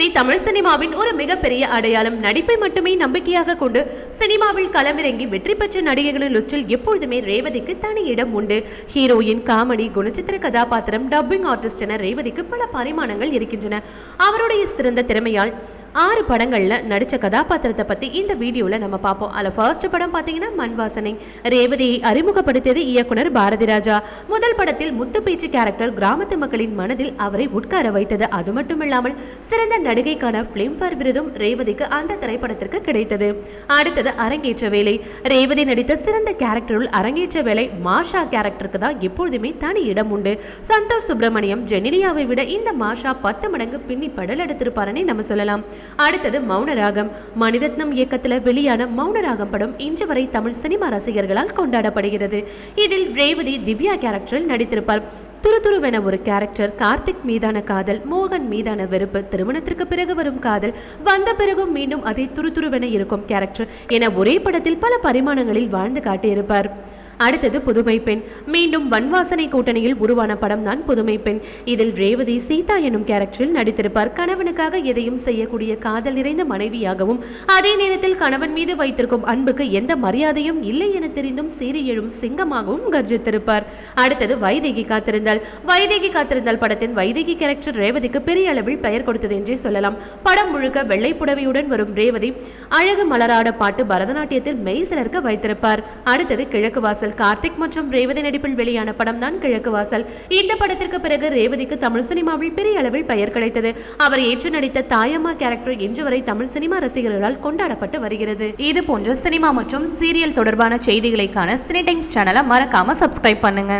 ரேவதி தமிழ் சினிமாவின் ஒரு மிகப்பெரிய அடையாளம். நடிப்பை மட்டுமே நம்பிக்கையாக கொண்டு சினிமாவில் களமிறங்கி வெற்றி பெற்ற நடிகைகளின் லிஸ்டில் எப்பொழுதுமே ரேவதிக்கு தனி இடம் உண்டு. ஹீரோயின் காமெடி குணச்சித்திர கதாபாத்திரம் டப்பிங் ஆர்டிஸ்ட் என ரேவதிக்கு பல பரிமாணங்கள் இருக்கின்றன. அவருடைய சிறந்த திறமையால் ஆறு படங்களில் நடித்த கதாபாத்திரத்தை பற்றி இந்த வீடியோவில் நம்ம பார்ப்போம். அதில் ஃபர்ஸ்ட் படம் பார்த்தீங்கன்னா மண் வாசனை ரேவதியை அறிமுகப்படுத்தியது இயக்குனர் பாரதி ராஜா. முதல் படத்தில் முத்து பேச்சு கேரக்டர் கிராமத்து மக்களின் மனதில் அவரை உட்கார வைத்தது. அது மட்டுமில்லாமல் சிறந்த நடிகைக்கான பிலிம்ஃபேர் விருதும் ரேவதிக்கு அந்த திரைப்படத்திற்கு கிடைத்தது. அடுத்தது அரங்கேற்ற வேலை. ரேவதி நடித்த சிறந்த கேரக்டருள் அரங்கேற்ற வேலை மாஷா கேரக்டருக்கு தான் எப்பொழுதுமே தனி இடம் உண்டு. சந்தோஷ் சுப்பிரமணியம் ஜெனிலியாவை விட இந்த மாஷா பத்து மடங்கு பின்னி படல் எடுத்திருப்பாருன்னு நம்ம சொல்லலாம். அடுத்தது மௌனராகம் மணிரத்னம் இயக்கத்தில் வெளியான மௌனராகம் படம் இன்று வரை தமிழ் சினிமா ரசிகர்களால் கொண்டாடப்படுகிறது. இதில் ரேவதி திவ்யா கேரக்டரில் நடித்திருப்பார் துருதுருவென ஒரு கேரக்டர் கார்த்திக் மீதான காதல் மோகன் மீதான வெறுப்பு திருமணத்திற்கு பிறகு வரும் காதல் வந்த பிறகும் மீண்டும் அதே துருதுருவென இருக்கும் கேரக்டர் என ஒரே படத்தில் பல பரிமாணங்களில் வாழ்ந்து காட்டியிருப்பார். அடுத்தது புதுமை பெண். மீண்டும் வன்வாசனை கூட்டணியில் உருவான படம் தான் புதுமை பெண். இதில் ரேவதி சீதா எனும் கேரக்டரில் நடித்திருப்பார். கணவனுக்காக எதையும் செய்யக்கூடிய காதல் நிறைந்த மனைவியாகவும் அதே நேரத்தில் கணவன் மீது வைத்திருக்கும் அன்புக்கு எந்த மரியாதையும் இல்லை என தெரிந்தும் சீறி எழும் சிங்கமாகவும் கர்ஜித்திருப்பார். அடுத்தது வைதேகி காத்திருந்தால். வைதேகி காத்திருந்தால் படத்தின் வைதேகி கேரக்டர் ரேவதிக்கு பெரிய அளவில் பெயர் கொடுத்தது என்றே சொல்லலாம். படம் முழுக்க வெள்ளை புடவையுடன் வரும் ரேவதி அழகு மலராட பாட்டு பரதநாட்டியத்தில் மெய் சிலர்க்க வைத்திருப்பார். அடுத்தது கிழக்கு வாசல். கார்த்திக் மற்றும் ரேவதி நடிப்பில் வெளியான படம் தான் கிழக்கு வாசல். இந்த படத்திற்கு பிறகு ரேவதிக்கு தமிழ் சினிமாவில் பெரிய அளவில் பெயர் கிடைத்தது. அவர் ஏற்று நடித்த தாயம்மா கேரக்டர் இன்று வரை தமிழ் சினிமா ரசிகர்களால் கொண்டாடப்பட்டு வருகிறது. இது போன்ற சினிமா மற்றும் சீரியல் தொடர்பான செய்திகளைக்கான சினி டைம்ஸ் சேனலை மறக்காம சப்ஸ்கிரைப் பண்ணுங்க.